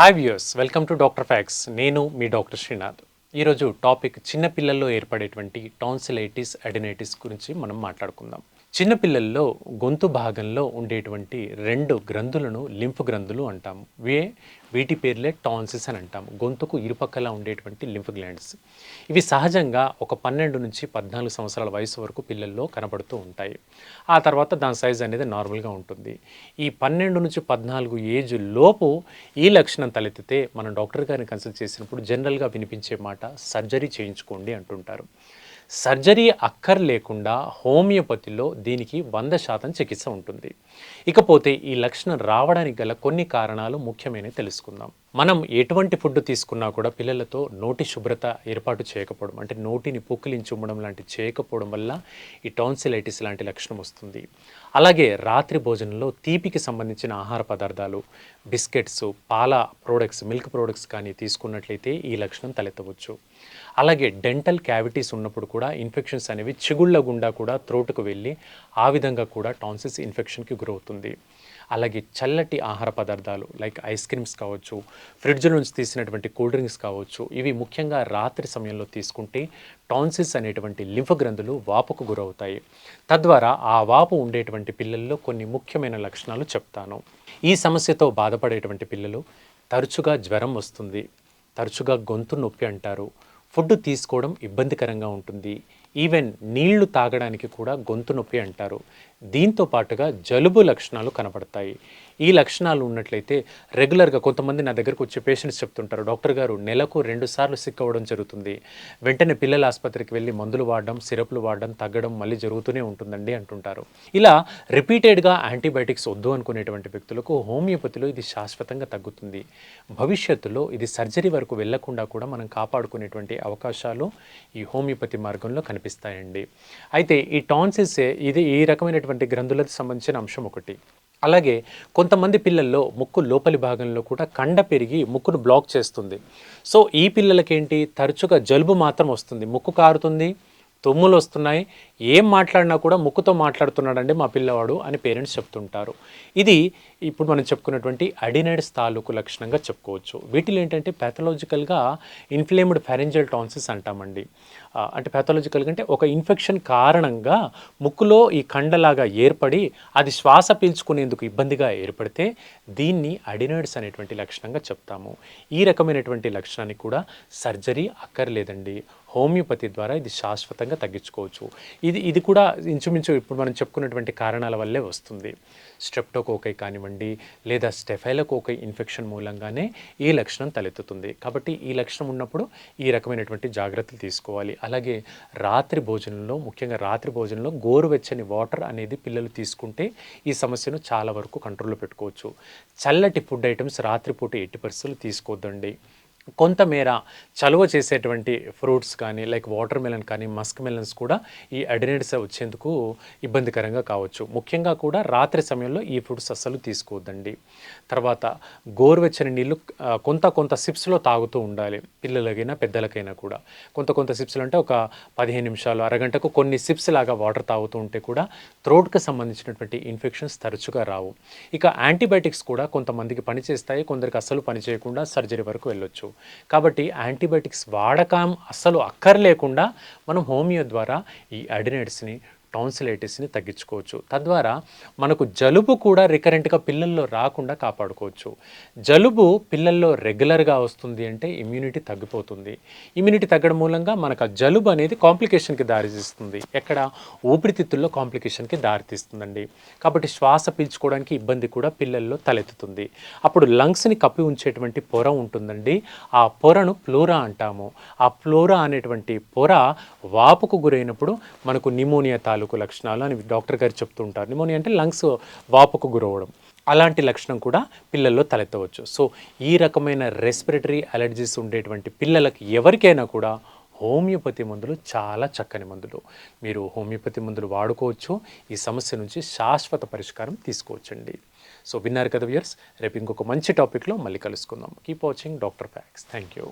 Hi viewers welcome to doctor facts నేను మీ doctor Srinath ఈరోజు టాపిక్ చిన్నపిల్లల్లో ఏర్పడేటువంటి టాన్సిలైటిస్ అడినైటిస్ గురించి మనం మాట్లాడుకుందాం. చిన్నపిల్లల్లో గొంతు భాగంలో ఉండేటువంటి రెండు గ్రంథులను లింఫ్ గ్రంథులు అంటాము. వే వీటి పేర్లే టాన్సిస్ అని అంటాము. గొంతుకు ఇరుపక్కల ఉండేటువంటి లింఫ్ గ్లాండ్స్. ఇవి సహజంగా ఒక పన్నెండు నుంచి పద్నాలుగు సంవత్సరాల వయసు వరకు పిల్లల్లో కనబడుతూ ఉంటాయి. ఆ తర్వాత దాని సైజ్ అనేది నార్మల్గా ఉంటుంది. ఈ పన్నెండు నుంచి పద్నాలుగు ఏజ్ లోపు ఈ లక్షణం తలెత్తితే మనం డాక్టర్ గారిని కన్సల్ట్ చేసినప్పుడు జనరల్గా వినిపించే మాట సర్జరీ చేయించుకోండి అంటుంటారు. సర్జరీ అక్కర్ లేకుండా హోమియోపతిలో దీనికి వంద శాతం చికిత్స ఉంటుంది. ఇకపోతే ఈ లక్షణం రావడానికి గల కొన్ని కారణాలు ముఖ్యమైనవి తెలుసుకుందాం. మనం ఎటువంటి ఫుడ్ తీసుకున్నా కూడా పిల్లలతో నోటి శుభ్రత ఏర్పాటు చేయకపోవడం అంటే నోటిని పుక్కిలించి ఉమ్మడం లాంటి చేయకపోవడం వల్ల ఈ టాన్సిలైటిస్ లాంటి లక్షణం వస్తుంది. అలాగే రాత్రి భోజనంలో తీపికి సంబంధించిన ఆహార పదార్థాలు బిస్కెట్స్ పాల ప్రోడక్ట్స్ మిల్క్ ప్రోడక్ట్స్ కానీ తీసుకున్నట్లయితే ఈ లక్షణం తలెత్తవచ్చు. అలాగే డెంటల్ క్యావిటీస్ ఉన్నప్పుడు కూడా ఇన్ఫెక్షన్స్ అనేవి చిగుళ్ళ గుండా కూడా త్రోటుకు వెళ్ళి ఆ విధంగా కూడా టాన్సిల్స్ ఇన్ఫెక్షన్కి గురవుతుంది. అలాగే చల్లటి ఆహార పదార్థాలు లైక్ ఐస్ క్రీమ్స్ కావచ్చు ఫ్రిడ్జ్ నుంచి తీసినటువంటి కూల్ డ్రింక్స్ కావచ్చు ఇవి ముఖ్యంగా రాత్రి సమయంలో తీసుకుంటే టాన్సిల్స్ అనేటువంటి లింఫ గ్రంథులు వాపుకు గురవుతాయి. తద్వారా ఆ వాపు ఉండేటువంటి పిల్లల్లో కొన్ని ముఖ్యమైన లక్షణాలు చెప్తాను. ఈ సమస్యతో బాధపడేటువంటి పిల్లలు తరచుగా జ్వరం వస్తుంది తరచుగా గొంతు నొప్పి అంటారు ఫుడ్ తీసుకోవడం ఇబ్బందికరంగా ఉంటుంది ఈవెన్ నీళ్ళు తాగడానికి కూడా గొంతు నొప్పి అంటారు. దీంతో పాటుగా జలుబు లక్షణాలు కనపడతాయి ఈ లక్షణాలు ఉన్నట్లయితే రెగ్యులర్గా కొంతమంది నా దగ్గరకు వచ్చే పేషెంట్స్ చెప్తుంటారు డాక్టర్ గారు నెలకు రెండు సార్లు సిక్ అవ్వడం జరుగుతుంది. వెంటనే పిల్లల ఆసుపత్రికి వెళ్ళి మందులు వాడడం సిరప్లు వాడడం తగ్గడం మళ్ళీ జరుగుతూనే ఉంటుందండి అంటుంటారు. ఇలా రిపీటెడ్గా యాంటీబయాటిక్స్ వద్దు అనుకునేటువంటి వ్యక్తులకు హోమియోపతిలో ఇది శాశ్వతంగా తగ్గుతుంది. భవిష్యత్తులో ఇది సర్జరీ వరకు వెళ్ళకుండా కూడా మనం కాపాడుకునేటువంటి అవకాశాలు ఈ హోమియోపతి మార్గంలో కనిపిస్తాయండి. అయితే ఈ టాన్సిల్స్ ఇది ఈ రకమైనటువంటి గ్రంథులకు సంబంధించిన అంశం ఒకటి. అలాగే కొంతమంది పిల్లల్లో ముక్కు లోపలి భాగంలో కూడా కండ పెరిగి ముక్కును బ్లాక్ చేస్తుంది. సో ఈ పిల్లలకేంటి? తరచుగా జలుబు మాత్రం వస్తుంది. ముక్కు కారుతుంది. తుమ్ములు వస్తున్నాయి. ఏం మాట్లాడినా కూడా ముక్కుతో మాట్లాడుతున్నాడండి మా పిల్లవాడు అని పేరెంట్స్ చెప్తుంటారు. ఇది ఇప్పుడు మనం చెప్పుకున్నటువంటి అడినైడ్స్ తాలూకు లక్షణంగా చెప్పుకోవచ్చు. వీటిలో ఏంటంటే ప్యాథలాజికల్గా ఇన్ఫ్లేమ్డ్ ఫెరెంజల్ టాన్సిస్ అంటామండి. అంటే ప్యాథలాజికల్గా అంటే ఒక ఇన్ఫెక్షన్ కారణంగా ముక్కులో ఈ కండలాగా ఏర్పడి అది శ్వాస పీల్చుకునేందుకు ఇబ్బందిగా ఏర్పడితే దీన్ని అడినైడ్స్ అనేటువంటి లక్షణంగా చెప్తాము. ఈ రకమైనటువంటి లక్షణాన్ని కూడా సర్జరీ అక్కర్లేదండి. హోమియోపతి ద్వారా ఇది శాశ్వతంగా తగ్గించుకోవచ్చు. ఇది ఇది కూడా ఇంచుమించు ఇప్పుడు మనం చెప్పుకున్నటువంటి కారణాల వల్లే వస్తుంది. స్ట్రెప్టోకోకై కానివ్వండి లేదా స్టెఫైలకోకై ఇన్ఫెక్షన్ మూలంగానే ఈ లక్షణం తలెత్తుతుంది. కాబట్టి ఈ లక్షణం ఉన్నప్పుడు ఈ రకమైనటువంటి జాగ్రత్తలు తీసుకోవాలి. అలాగే రాత్రి భోజనంలో ముఖ్యంగా రాత్రి భోజనంలో గోరువెచ్చని వాటర్ అనేది పిల్లలు తీసుకుంటే ఈ సమస్యను చాలా వరకు కంట్రోల్లో పెట్టుకోవచ్చు. చల్లటి ఫుడ్ ఐటమ్స్ రాత్రిపూట ఎట్టి పరిస్థితులు తీసుకోవద్దండి కొంతమేర చలువ చేసేటువంటి ఫ్రూట్స్ కానీ లైక్ వాటర్ మెలన్ కానీ మస్క్ మెలన్స్ కూడా ఈ అడినైడ్స్ వచ్చేందుకు ఇబ్బందికరంగా కావచ్చు. ముఖ్యంగా కూడా రాత్రి సమయంలో ఈ ఫ్రూట్స్ అస్సలు తీసుకోవద్దండి. తర్వాత గోరువెచ్చని నీళ్ళు కొంత కొంత సిప్స్లో తాగుతూ ఉండాలి పిల్లలకైనా పెద్దలకైనా కూడా. కొంత కొంత సిప్స్లు అంటే ఒక పదిహేను నిమిషాలు అరగంటకు కొన్ని సిప్స్ లాగా వాటర్ తాగుతూ ఉంటే కూడా థ్రోట్కి సంబంధించినటువంటి ఇన్ఫెక్షన్స్ తరచుగా రావు. ఇక యాంటీబయాటిక్స్ కూడా కొంతమందికి పనిచేస్తాయి కొందరికి అస్సలు పనిచేయకుండా సర్జరీ వరకు వెళ్ళొచ్చు. కాబట్టి యాంటీబయాటిక్స్ వాడకం అస్సలు అక్కర్లేకుండా మనం హోమియో ద్వారా ఈ అడినైడ్స్ని టాన్సిలైటిస్ని తగ్గించుకోవచ్చు. తద్వారా మనకు జలుబు కూడా రికరెంట్గా పిల్లల్లో రాకుండా కాపాడుకోవచ్చు. జలుబు పిల్లల్లో రెగ్యులర్గా వస్తుంది అంటే ఇమ్యూనిటీ తగ్గిపోతుంది. ఇమ్యూనిటీ తగ్గడం మూలంగా మనకు ఆ జలుబు అనేది కాంప్లికేషన్కి దారితీస్తుంది. ఎక్కడ? ఊపిరితిత్తుల్లో కాంప్లికేషన్కి దారితీస్తుందండి. కాబట్టి శ్వాస పీల్చుకోవడానికి ఇబ్బంది కూడా పిల్లల్లో తలెత్తుతుంది. అప్పుడు లంగ్స్ని కప్పి ఉంచేటువంటి పొర ఉంటుందండి. ఆ పొరను ఫ్లోరా అంటాము. ఆ ఫ్లోరా అనేటువంటి పొర వాపుకు గురైనప్పుడు మనకు నిమోనియా తాలూకు లక్షణాలు అని డాక్టర్ గారు చెప్తూ ఉంటారు. నిమోనియా అంటే లంగ్స్ వాపుకు గురవడం. అలాంటి లక్షణం కూడా పిల్లల్లో తలెత్తవచ్చు. సో ఈ రకమైన రెస్పిరేటరీ అలర్జీస్ ఉండేటువంటి పిల్లలకు ఎవరికైనా కూడా హోమియోపతి మందులు చాలా చక్కని మందులు. మీరు హోమియోపతి మందులు వాడుకోవచ్చు. ఈ సమస్య నుంచి శాశ్వత పరిష్కారం తీసుకోవచ్చండి. సో విన్నారు కదా వ్యూర్స్ రేపు ఇంకొక మంచి టాపిక్లో మళ్ళీ కలుసుకుందాం. Keep watching doctor facts thank you